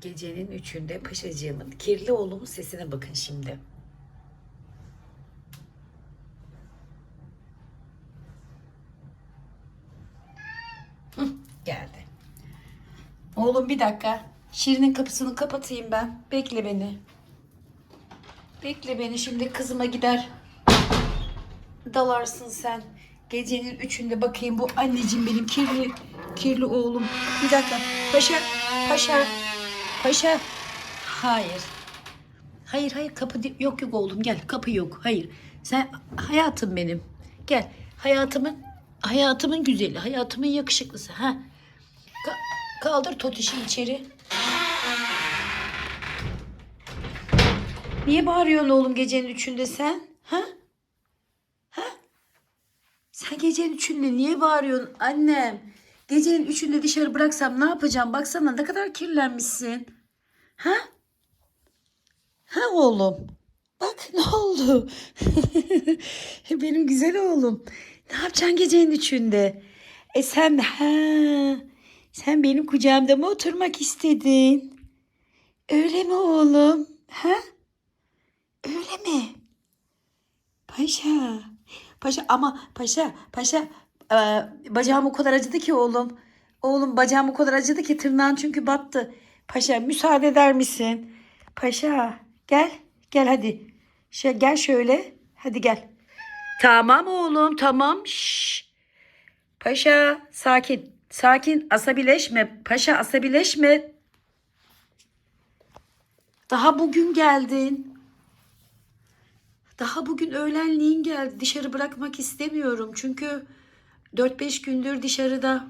Gecenin üçünde paşacığımın kirli oğlumun sesine bakın şimdi. Geldi. Oğlum bir dakika. Şirin'in kapısını kapatayım ben. Bekle beni. Bekle beni şimdi kızıma gider. Dalarsın sen. Gecenin üçünde bakayım bu anneciğim benim kirli kirli oğlum. Bir dakika. Paşa, paşa, paşa. Hayır. Hayır hayır kapı yok yok oğlum gel kapı yok. Hayır. Sen hayatım benim. Gel. Hayatımın hayatımın güzeli, hayatımın yakışıklısı. Ha. Ka- kaldır Totiş'i içeri. Niye bağırıyorsun oğlum gecenin üçünde sen? Ha? Ha? Sen gecenin üçünde niye bağırıyorsun annem? Gecenin üçünde dışarı bıraksam ne yapacağım? Baksana ne kadar kirlenmişsin. Ha? Ha oğlum? Bak ne oldu? Benim güzel oğlum. Ne yapacaksın gecenin üçünde? E sen ha sen benim kucağımda mı oturmak istedin? Öyle mi oğlum? Ha? Öyle mi? Paşa. Paşa ama paşa paşa e, bacağım o kadar acıdı ki oğlum. Oğlum bacağım o kadar acıdı ki tırnağın çünkü battı. Paşa müsaade eder misin? Paşa gel gel hadi. Şey, gel şöyle hadi gel. Tamam oğlum tamam. Şş. Paşa sakin sakin asabileşme. Paşa asabileşme. Daha bugün geldin. Daha bugün öğlenliğin geldi. Dışarı bırakmak istemiyorum. Çünkü 4-5 gündür dışarıda.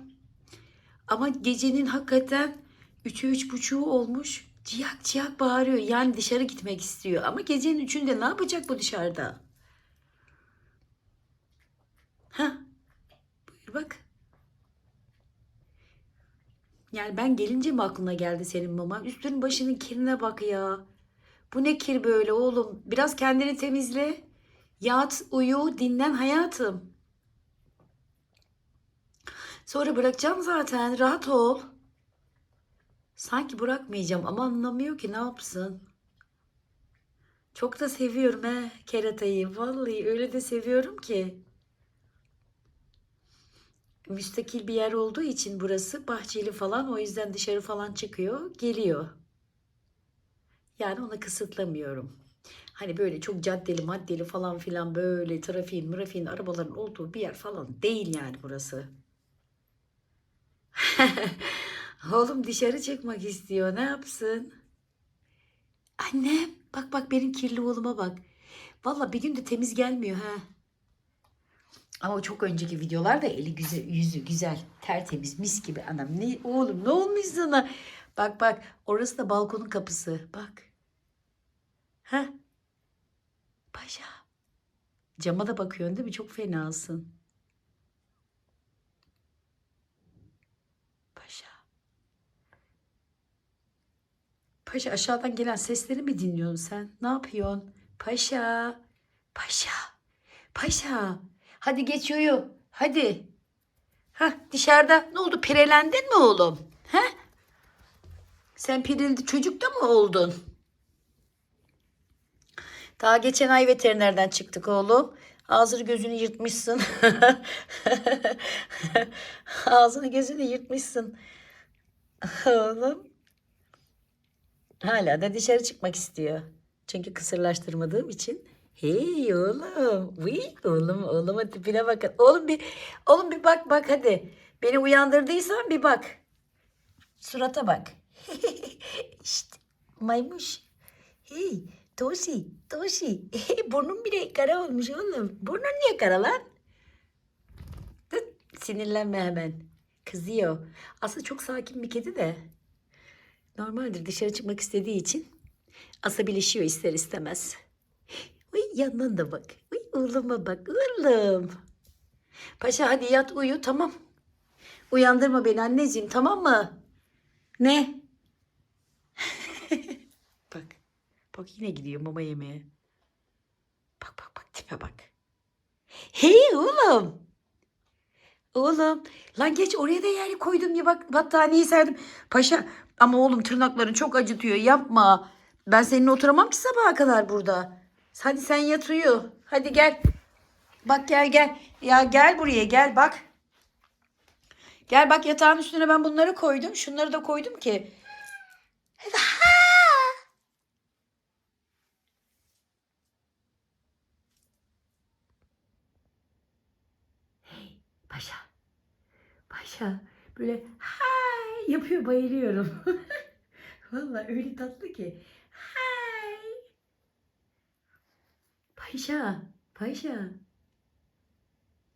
Ama gecenin hakikaten 3'ü üç buçuğu olmuş. Ciyak ciyak bağırıyor. Yani dışarı gitmek istiyor. Ama gecenin üçünde ne yapacak bu dışarıda? Ha? Buyur bak. Yani ben gelince mi aklına geldi senin mama? Üstünün başının kirine bak ya. Bu ne kir böyle oğlum? Biraz kendini temizle. Yat, uyu, dinlen hayatım. Sonra bırakacağım zaten. Rahat ol. Sanki bırakmayacağım ama anlamıyor ki ne yapsın. Çok da seviyorum he keratayı. Vallahi öyle de seviyorum ki. Müstakil bir yer olduğu için burası bahçeli falan o yüzden dışarı falan çıkıyor, geliyor. Yani ona kısıtlamıyorum. Hani böyle çok caddeli maddeli falan filan böyle trafiğin mırafiğin arabaların olduğu bir yer falan değil yani burası. Oğlum dışarı çıkmak istiyor ne yapsın? Annem bak bak benim kirli oğluma bak. Valla bir gün de temiz gelmiyor ha. Ama çok önceki videolarda eli güzel, yüzü güzel, tertemiz, mis gibi anam. Ne oğlum ne olmuş sana? Bak bak orası da balkonun kapısı. Bak. Ha? Paşa. Cama da bakıyorsun değil mi? Çok fenasın. Paşa. Paşa aşağıdan gelen sesleri mi dinliyorsun sen? Ne yapıyorsun? Paşa. Paşa. Paşa. Hadi geç uyu. Hadi. Ha dışarıda ne oldu? Pirelendin mi oğlum? Ha? Sen pirildi çocuk da mı oldun? Daha geçen ay veterinerden çıktık oğlum. Ağzını gözünü yırtmışsın. Ağzını gözünü yırtmışsın. Oğlum. Hala da dışarı çıkmak istiyor. Çünkü kısırlaştırmadığım için. Hey oğlum. Uy, oğlum oğluma tipine bakın. Oğlum bir oğlum bir bak bak hadi. Beni uyandırdıysan bir bak. Surata bak. işte maymuş. Hey Tosi, Tosi. Hey, burnun bile kara olmuş oğlum. Burnun niye kara lan? Sinirlenme hemen. Kızıyor. Aslında çok sakin bir kedi de. Normaldir dışarı çıkmak istediği için asabileşiyor ister istemez. Uy yandan da bak. Uy oğluma bak oğlum. Paşa hadi yat uyu tamam. Uyandırma beni anneciğim tamam mı? Ne? bak. Bak yine gidiyor mama yemeye. Bak bak bak tipe bak. Hey oğlum. Oğlum lan geç oraya da yer koydum ya bak battaniyeyi serdim. Paşa ama oğlum tırnakların çok acıtıyor yapma. Ben seninle oturamam ki sabaha kadar burada. Hadi sen yat uyu. Hadi gel. Bak gel gel. Ya gel buraya gel bak. Gel bak yatağın üstüne ben bunları koydum. Şunları da koydum ki. Hey paşa. Paşa böyle hay yapıyor bayılıyorum. Vallahi öyle tatlı ki. Hay. Paşa, paşa.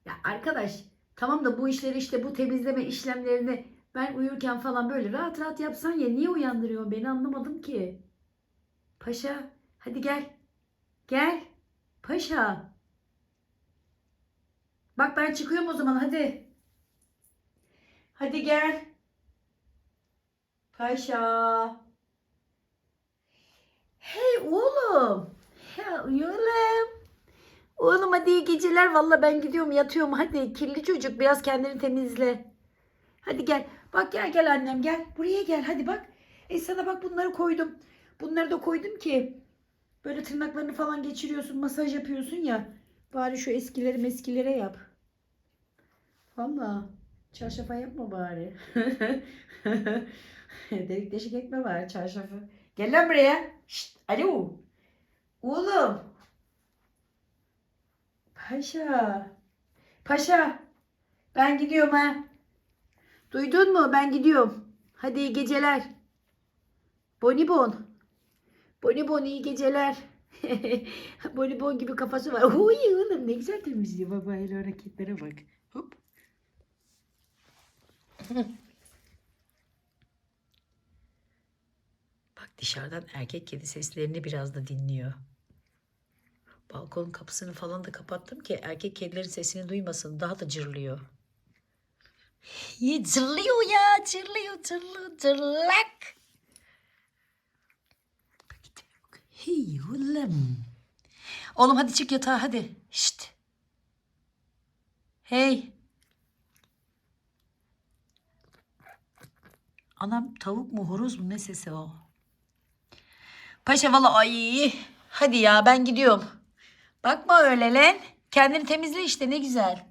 Ya arkadaş tamam da bu işleri işte bu temizleme işlemlerini ben uyurken falan böyle rahat rahat yapsan ya niye uyandırıyorsun beni anlamadım ki. Paşa hadi gel. Gel. Paşa. Bak ben çıkıyorum o zaman hadi. Hadi gel. Paşa. Hey oğlum. Ya oğlum. Oğlum hadi iyi geceler. Valla ben gidiyorum yatıyorum. Hadi kirli çocuk biraz kendini temizle. Hadi gel. Bak gel gel annem gel. Buraya gel hadi bak. E sana bak bunları koydum. Bunları da koydum ki böyle tırnaklarını falan geçiriyorsun. Masaj yapıyorsun ya. Bari şu eskileri meskilere yap. Valla. Çarşafa yapma bari. Delik deşik etme bari çarşafı. Gel lan buraya. Şşt, alo. Oğlum. Paşa. Paşa. Ben gidiyorum ha. Duydun mu? Ben gidiyorum. Hadi iyi geceler. Bonibon. Bonibon iyi geceler. Bonibon gibi kafası var. Uy oğlum ne güzel temizliyor baba el hareketlere bak. Bak dışarıdan erkek kedi seslerini biraz da dinliyor. Balkonun kapısını falan da kapattım ki erkek kedilerin sesini duymasın. Daha da cırlıyor. Cırlıyor ya cırlıyor cırlıyor cırlak. Hey oğlum. Oğlum hadi çık yatağa hadi. Şşt. Hey. Anam tavuk mu horoz mu ne sesi o? Paşa valla ay. Hadi ya ben gidiyorum. Bakma öyle lan. Kendini temizle işte ne güzel.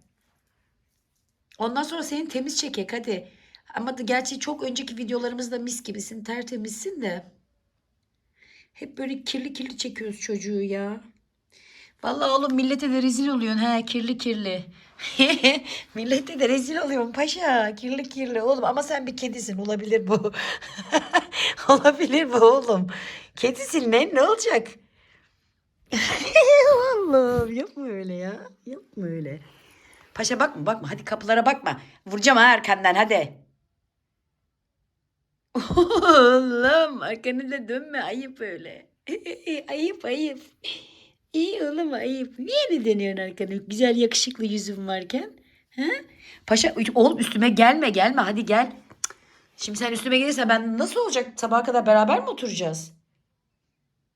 Ondan sonra seni temiz çekek hadi. Ama da gerçi çok önceki videolarımızda mis gibisin tertemizsin de. Hep böyle kirli kirli çekiyoruz çocuğu ya. Vallahi oğlum millete de rezil oluyorsun he kirli kirli. millete de rezil oluyorsun paşa kirli kirli oğlum ama sen bir kedisin olabilir bu. olabilir bu oğlum. Kedisin ne ne olacak? Allah'ım yapma öyle ya. Yapma öyle. Paşa bakma bakma hadi kapılara bakma. Vuracağım ha arkandan hadi. Oğlum arkanı da dönme ayıp öyle. ayıp ayıp. İyi oğlum ayıp. Niye ne deniyorsun arkanı? Güzel yakışıklı yüzün varken. Ha? Paşa oğlum üstüme gelme gelme hadi gel. Şimdi sen üstüme gelirsen ben nasıl olacak? Sabaha kadar beraber mi oturacağız?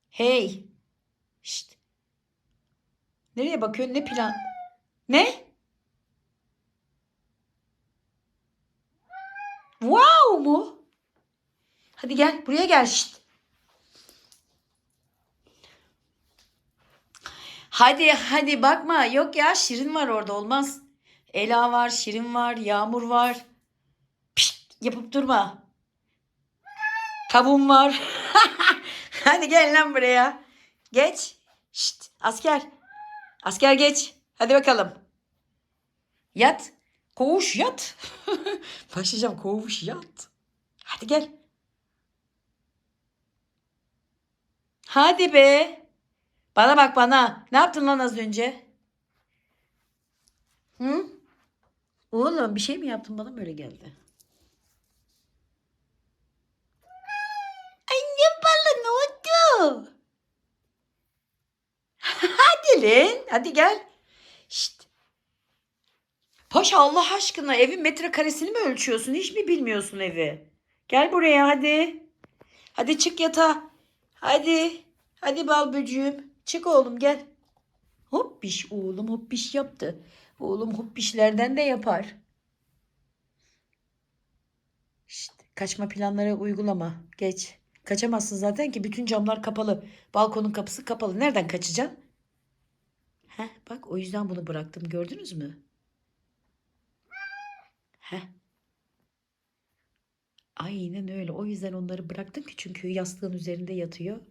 Hey. Şşt. Nereye bakıyorsun? Ne plan? Ne? Wow mu? Hadi gel buraya gel şşt. Hadi hadi bakma. Yok ya Şirin var orada olmaz. Ela var, Şirin var, Yağmur var. Pişt, yapıp durma. Kavun var. hadi gel lan buraya. Geç. Şşt, asker. Asker geç. Hadi bakalım. Yat. Koğuş yat. Başlayacağım koğuş yat. Hadi gel. Hadi be. Bana bak bana. Ne yaptın lan az önce? Hı? Oğlum bir şey mi yaptın bana mı öyle geldi? Anne balı ne oldu? Hadi lan. Hadi gel. Şşt. Paşa Allah aşkına evin metrekaresini mi ölçüyorsun? Hiç mi bilmiyorsun evi? Gel buraya hadi. Hadi çık yatağa. Hadi. Hadi bal böcüğüm. Çık oğlum gel. Hoppiş oğlum hoppiş yaptı. Oğlum hoppişlerden de yapar. Şşt, kaçma planları uygulama. Geç. Kaçamazsın zaten ki bütün camlar kapalı. Balkonun kapısı kapalı. Nereden kaçacaksın? Heh, bak o yüzden bunu bıraktım. Gördünüz mü? Heh. Aynen öyle. O yüzden onları bıraktım ki çünkü yastığın üzerinde yatıyor.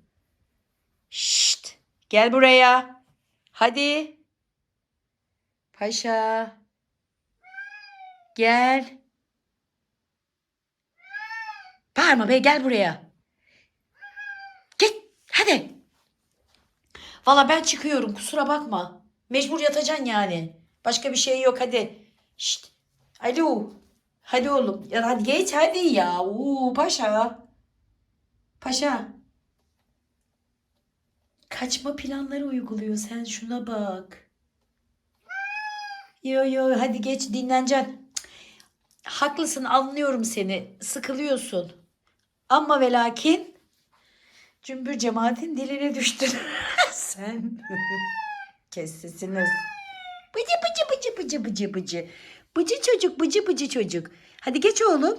Gel buraya. Hadi. Paşa. Gel. Bağırma be gel buraya. Git hadi. Valla ben çıkıyorum kusura bakma. Mecbur yatacaksın yani. Başka bir şey yok hadi. Şşt. Alo. Hadi oğlum. Ya hadi geç hadi ya. Oo, paşa. Paşa. Kaçma planları uyguluyor. Sen şuna bak. Yo yo hadi geç dinleneceksin. Haklısın anlıyorum seni. Sıkılıyorsun. Ama ve lakin cümbür cemaatin diline düştün. Sen kes sesini. Bıcı bıcı bıcı bıcı bıcı bıcı. Bıcı çocuk bıcı bıcı çocuk. Hadi geç oğlum.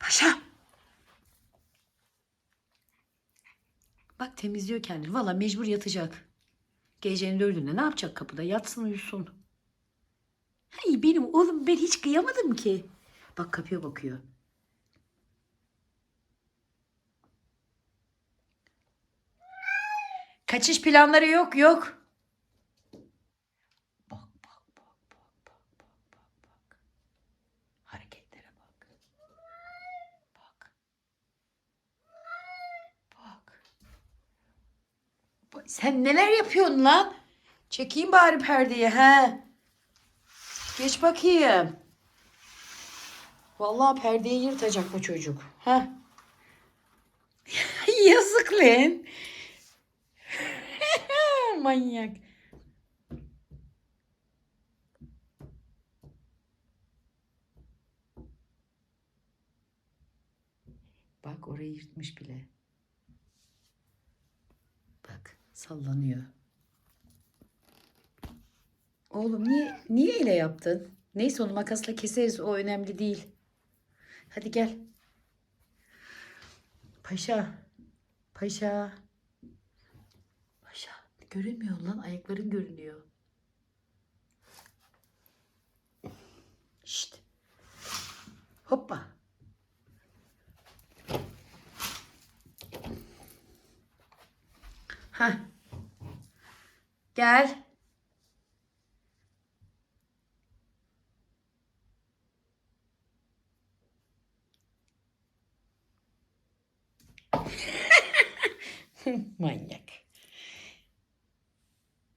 Paşa. Bak temizliyor kendini. Valla mecbur yatacak. Gecenin dördünde ne yapacak kapıda? Yatsın uyusun. Hey benim oğlum ben hiç kıyamadım ki. Bak kapıya bakıyor. Kaçış planları yok yok. Bak bak bak bak bak bak bak bak. Hareketlere bak. Bak. Bak. Bak, Sen neler yapıyorsun lan? Çekeyim bari perdeyi he. Geç bakayım. Vallahi perdeyi yırtacak bu çocuk. Ha? Yazık lan. Manyak. Bak orayı yırtmış bile. Bak sallanıyor. Oğlum niye niye öyle yaptın? Neyse onu makasla keseriz o önemli değil. Hadi gel. Paşa. Paşa. Paşa. Görünmüyor lan ayakların görünüyor. Şşt. Hoppa. Ha. Gel. Manyak.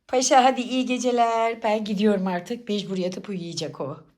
Paşa hadi iyi geceler. Ben gidiyorum artık. Mecbur yatıp uyuyacak o.